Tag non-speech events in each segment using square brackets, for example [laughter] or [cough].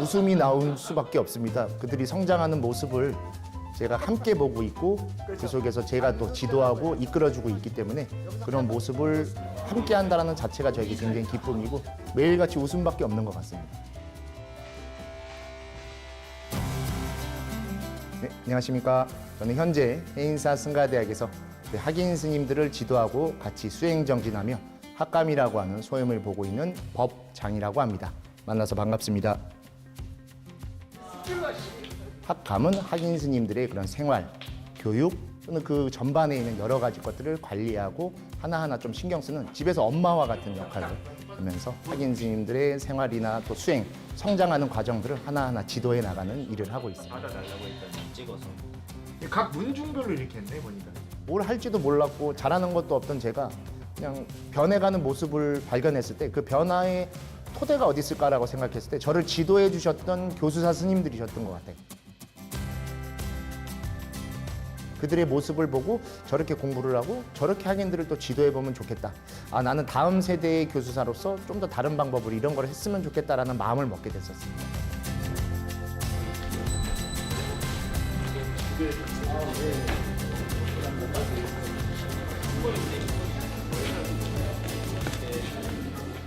웃음이 나올 수밖에 없습니다. 그들이 성장하는 모습을 제가 함께 보고 있고 그 속에서 제가 또 지도하고 이끌어주고 있기 때문에 그런 모습을 함께 한다는 자체가 저에게 굉장히 기쁨이고 매일같이 웃음밖에 없는 것 같습니다. 네, 안녕하십니까. 저는 현재 해인사 승가대학에서 그 학인 스님들을 지도하고 같이 수행 정진하며 학감이라고 하는 소임을 보고 있는 법장이라고 합니다. 만나서 반갑습니다. 학감은 학인 스님들의 그런 생활, 교육 또는 그 전반에 있는 여러 가지 것들을 관리하고 하나하나 좀 신경 쓰는 집에서 엄마와 같은 역할을 하면서 학인 스님들의 생활이나 또 수행, 성장하는 과정들을 하나하나 지도해 나가는 일을 하고 있습니다. 각 문중별로 이렇게 했네 보니까. 뭘 할지도 몰랐고 잘하는 것도 없던 제가 그냥 변해가는 모습을 발견했을 때 그 변화의 토대가 어디 있을까라고 생각했을 때 저를 지도해 주셨던 교수사 스님들이셨던 것 같아요. 그들의 모습을 보고 저렇게 공부를 하고 저렇게 학인들을 또 지도해 보면 좋겠다. 아 나는 다음 세대의 교수사로서 좀 더 다른 방법으로 이런 걸 했으면 좋겠다라는 마음을 먹게 됐었습니다.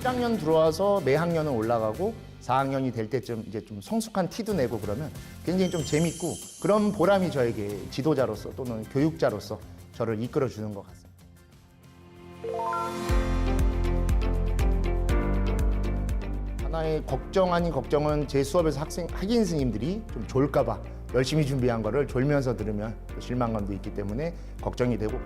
1학년 들어와서 매 학년은 올라가고 4학년이 될 때쯤 이제 좀 성숙한 티도 내고 그러면 굉장히 좀 재밌고 그런 보람이 저에게 지도자로서 또는 교육자로서 저를 이끌어 주는 것 같습니다. 하나의 걱정 아닌 걱정은 제 수업에서 학생 학인 스님들이 좀 졸까봐 열심히 준비한 거를 졸면서 들으면 또 실망감도 있기 때문에 걱정이 되고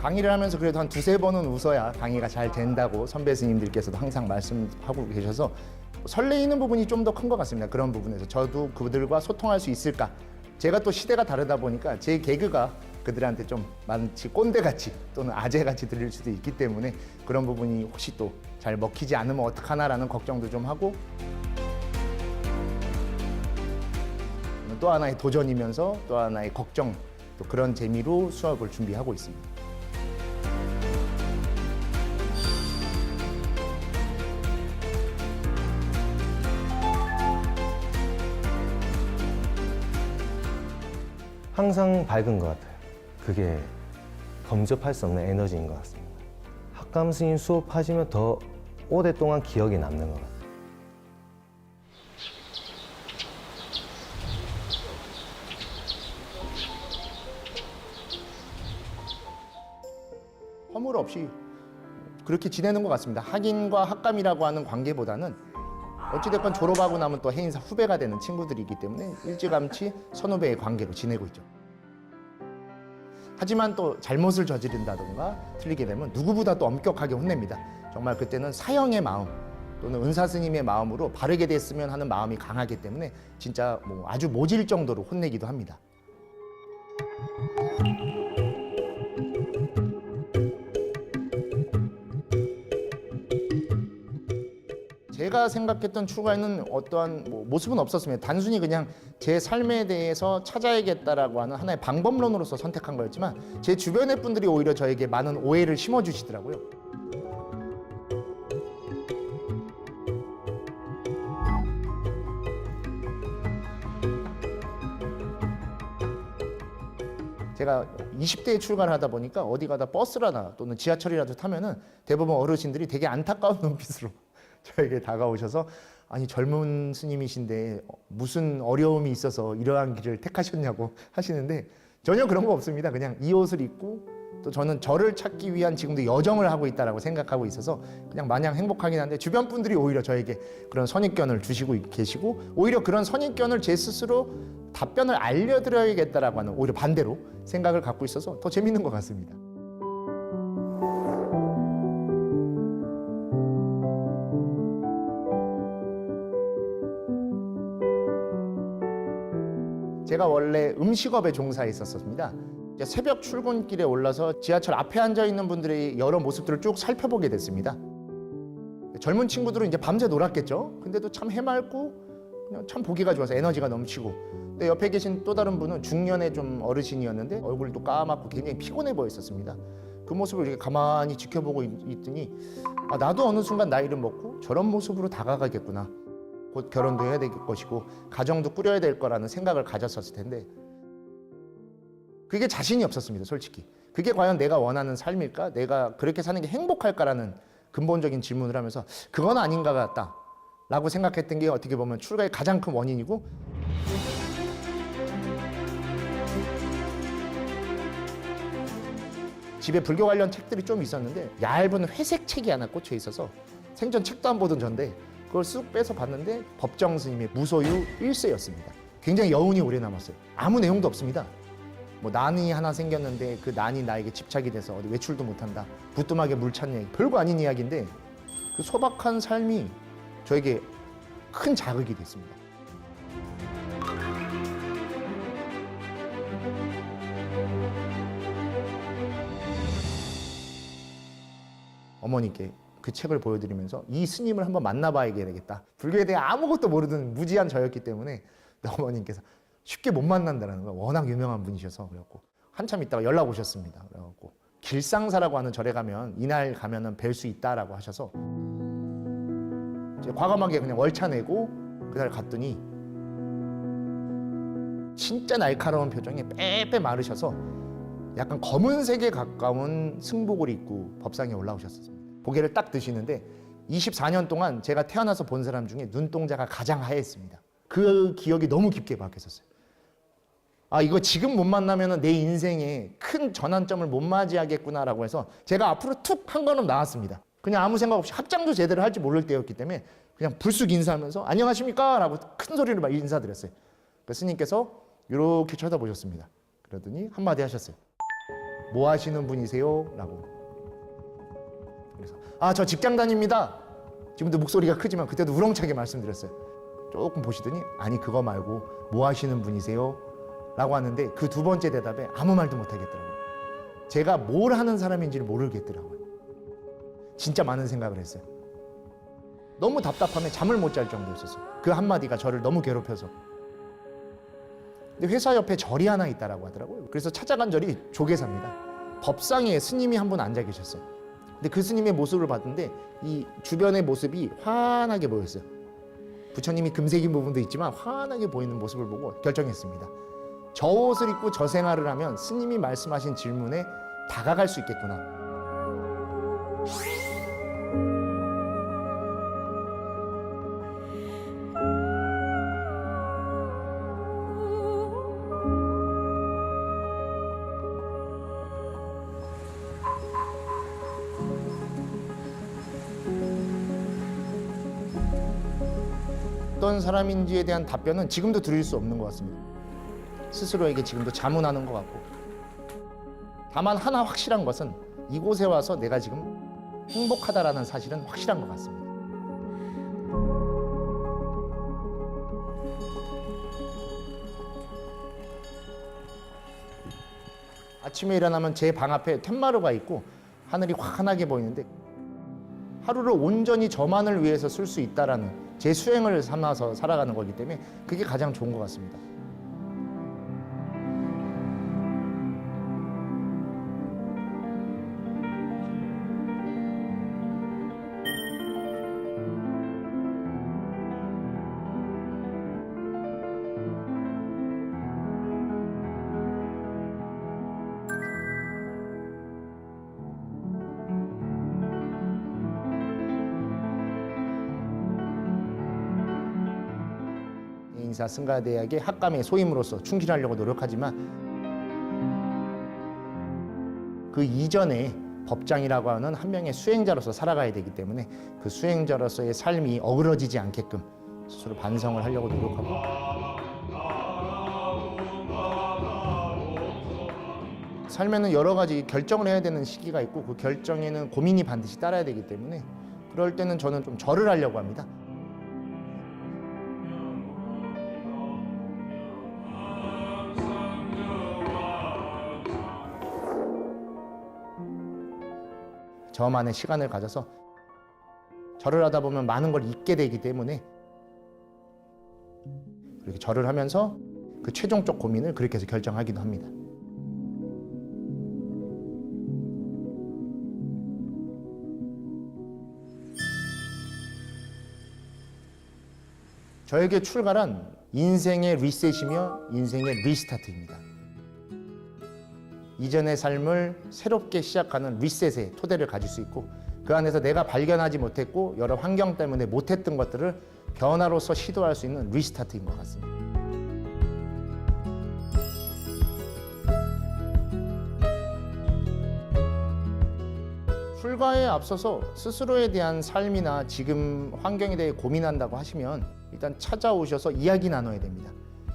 강의를 하면서 그래도 한 두세 번은 웃어야 강의가 잘 된다고 선배 스님들께서도 항상 말씀하고 계셔서 설레이는 부분이 좀 더 큰 것 같습니다. 그런 부분에서 저도 그들과 소통할 수 있을까? 제가 또 시대가 다르다 보니까 제 개그가 그들한테 좀 마치 꼰대같이 또는 아재같이 들릴 수도 있기 때문에 그런 부분이 혹시 또 잘 먹히지 않으면 어떡하나라는 걱정도 좀 하고 또 하나의 도전이면서 또 하나의 걱정 또 그런 재미로 수업을 준비하고 있습니다. 항상 밝은 것 같아요. 그게 범접할 수 없는 에너지인 것 같습니다. 학감 스님 수업 하시면 더 오랫동안 기억에 남는 것 같아요. 허물 없이 그렇게 지내는 것 같습니다. 학인과 학감이라고 하는 관계보다는 어찌됐건 졸업하고 나면 또 해인사 후배가 되는 친구들이기 때문에 일찌감치 선후배의 관계로 지내고 있죠. 하지만 또 잘못을 저지른다던가 틀리게 되면 누구보다 또 엄격하게 혼냅니다. 정말 그때는 사형의 마음 또는 은사 스님의 마음으로 바르게 됐으면 하는 마음이 강하기 때문에 진짜 뭐 아주 모질 정도로 혼내기도 합니다. 제가 생각했던 출가에는 어떠한 뭐 모습은 없었습니다. 단순히 그냥 제 삶에 대해서 찾아야겠다라고 하는 하나의 방법론으로서 선택한 거였지만 제 주변의 분들이 오히려 저에게 많은 오해를 심어주시더라고요. 제가 20대에 출가를 하다 보니까 어디 가다 버스라나 또는 지하철이라도 타면은 대부분 어르신들이 되게 안타까운 [laughs] 눈빛으로 [laughs] 저에게 다가오셔서 아니 젊은 스님이신데 무슨 어려움이 있어서 이러한 길을 택하셨냐고 [laughs] 하시는데 전혀 그런 거 없습니다. 그냥 이 옷을 입고 또 저는 저를 찾기 위한 지금도 여정을 하고 있다라고 생각하고 있어서 그냥 마냥 행복하긴 한데 주변 분들이 오히려 저에게 그런 선입견을 주시고 계시고 오히려 그런 선입견을 제 스스로 답변을 알려드려야겠다라고 하는 오히려 반대로 생각을 갖고 있어서 더 재밌는 것 같습니다. 제가 원래 음식업에 종사했었습니다. 새벽 출근길에 올라서 지하철 앞에 앉아 있는 분들의 여러 모습들을 쭉 살펴보게 됐습니다. 젊은 친구들은 이제 밤새 놀았겠죠. 근데도 참 해맑고 참 보기가 좋아서 에너지가 넘치고. 근데 옆에 계신 또 다른 분은 중년의 좀 어르신이었는데 얼굴도 까맣고 굉장히 피곤해 보였었습니다. 그 모습을 이렇게 가만히 지켜보고 있, 있더니 아, 나도 어느 순간 나이를 먹고 저런 모습으로 다가가겠구나. 곧 결혼도 해야 될 것이고 가정도 꾸려야 될 거라는 생각을 가졌었을 텐데 그게 자신이 없었습니다, 솔직히. 그게 과연 내가 원하는 삶일까? 내가 그렇게 사는 게 행복할까라는 근본적인 질문을 하면서 그건 아닌 것 같다. 라고 생각했던 게 어떻게 보면 출가의 가장 큰 원인이고 집에 불교 관련 책들이 좀 있었는데 얇은 회색 책이 하나 꽂혀 있어서 생전 책도 안 보던 전데 그걸 쑥 빼서 봤는데 법정 스님의 무소유 일세였습니다 굉장히 여운이 오래 남았어요. 아무 내용도 없습니다. 뭐 난이 하나 생겼는데 그 난이 나에게 집착이 돼서 어디 외출도 못한다. 부뚜막에 물 찾는 얘기. 별거 아닌 이야기인데 그 소박한 삶이 저에게 큰 자극이 됐습니다. 어머니께 그 책을 보여드리면서 이 스님을 한번 만나봐야 되겠다. 불교에 대해 아무것도 모르던 무지한 저였기 때문에 [laughs] 어머님께서 쉽게 못 만난다는 거 워낙 유명한 분이셔서 그래갖고 한참 있다가 연락 오셨습니다. 그래갖고 길상사라고 하는 절에 가면 이날 가면은 뵐 수 있다라고 하셔서 과감하게 그냥 월차 내고 그날 갔더니 진짜 날카로운 표정에 빼빼 마르셔서 약간 검은색에 가까운 승복을 입고 법상에 올라오셨습니다. 고개를 딱 드시는데 24년 동안 제가 태어나서 본 사람 중에 눈동자가 가장 하얘습니다. 그 기억이 너무 깊게 박혔었어요. 아 이거 지금 못 만나면 내 인생에 큰 전환점을 못 맞이하겠구나라고 해서 제가 앞으로 툭 한 걸음 나왔습니다. 그냥 아무 생각 없이 합장도 제대로 할지 모를 때였기 때문에 그냥 불쑥 인사하면서 안녕하십니까 라고 큰 소리로 막 인사드렸어요. 그 스님께서 이렇게 쳐다보셨습니다. 그러더니 한마디 하셨어요. 뭐 하시는 분이세요? 라고. 그래서 아 저 직장 다닙니다. 지금도 목소리가 크지만 그때도 우렁차게 말씀드렸어요. 조금 보시더니 아니 그거 말고 뭐 하시는 분이세요? 라고 하는데 그 두 번째 대답에 아무 말도 못 하겠더라고요. 제가 뭘 하는 사람인지를 모르겠더라고요. 진짜 많은 생각을 했어요. 너무 답답하면 잠을 못 잘 정도였었어요. 그 한마디가 저를 너무 괴롭혀서. 근데 회사 옆에 절이 하나 있다라고 하더라고요. 그래서 찾아간 절이 조계사입니다. 법상에 스님이 한 분 앉아 계셨어요. 근데 그 스님의 모습을 봤는데 이 주변의 모습이 환하게 보였어요. 부처님이 금색인 부분도 있지만 환하게 보이는 모습을 보고 결정했습니다. 저 옷을 입고 저 생활을 하면 스님이 말씀하신 질문에 다가갈 수 있겠구나. 어떤 사람인지에 대한 답변은 지금도 드릴 수 없는 것 같습니다. 스스로에게 지금도 자문하는 것 같고. 다만 하나 확실한 것은 이곳에 와서 내가 지금 행복하다라는 사실은 확실한 것 같습니다. 아침에 일어나면 제 방 앞에 텐마루가 있고 하늘이 환하게 보이는데 하루를 온전히 저만을 위해서 쓸 수 있다라는 제 수행을 삼아서 살아가는 거기 때문에 그게 가장 좋은 것 같습니다. 인사 승가대학의 학감의 소임으로서 충실하려고 노력하지만 그 이전에 법장이라고 하는 한 명의 수행자로서 살아가야 되기 때문에 그 수행자로서의 삶이 어그러지지 않게끔 스스로 반성을 하려고 노력하고 삶에는 여러 가지 결정을 해야 되는 시기가 있고 그 결정에는 고민이 반드시 따라야 되기 때문에 그럴 때는 저는 좀 절을 하려고 합니다. 저만의 시간을 가져서 절을 하다 보면 많은 걸 잊게 되기 때문에 그렇게 절을 하면서 그 최종적 고민을 그렇게 해서 결정하기도 합니다. 저에게 출가란 인생의 리셋이며 인생의 리스타트입니다. 이전의 삶을 새롭게 시작하는 리셋의 토대를 가질 수 있고 그 안에서 내가 발견하지 못했고 여러 환경 때문에 못했던 것들을 변화로서 시도할 수 있는 리스타트인 것 같습니다. 출가에 앞서서 스스로에 대한 삶이나 지금 환경에 대해 고민한다고 하시면 일단 찾아오셔서 이야기 나눠야 됩니다.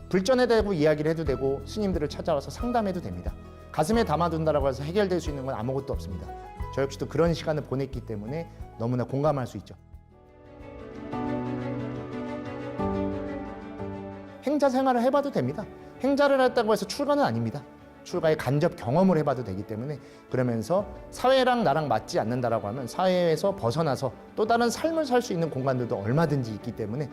불전에 대고 이야기를 해도 되고 스님들을 찾아와서 상담해도 됩니다. 가슴에 담아둔다라고 해서 해결될 수 있는 건 아무것도 없습니다. 저 역시도 그런 시간을 보냈기 때문에 너무나 공감할 수 있죠. 행자 생활을 해봐도 됩니다. 행자를 했다고 해서 출가는 아닙니다. 출가의 간접 경험을 해봐도 되기 때문에 그러면서 사회랑 나랑 맞지 않는다라고 하면 사회에서 벗어나서 또 다른 삶을 살 수 있는 공간들도 얼마든지 있기 때문에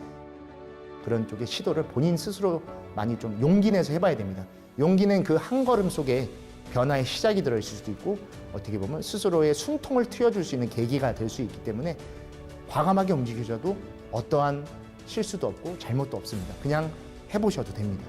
그런 쪽의 시도를 본인 스스로 많이 좀 용기 내서 해봐야 됩니다. 용기는 그 한 걸음 속에 변화의 시작이 들어있을 수도 있고 어떻게 보면 스스로의 숨통을 트여줄 수 있는 계기가 될 수 있기 때문에 과감하게 움직여줘도 어떠한 실수도 없고 잘못도 없습니다. 그냥 해보셔도 됩니다.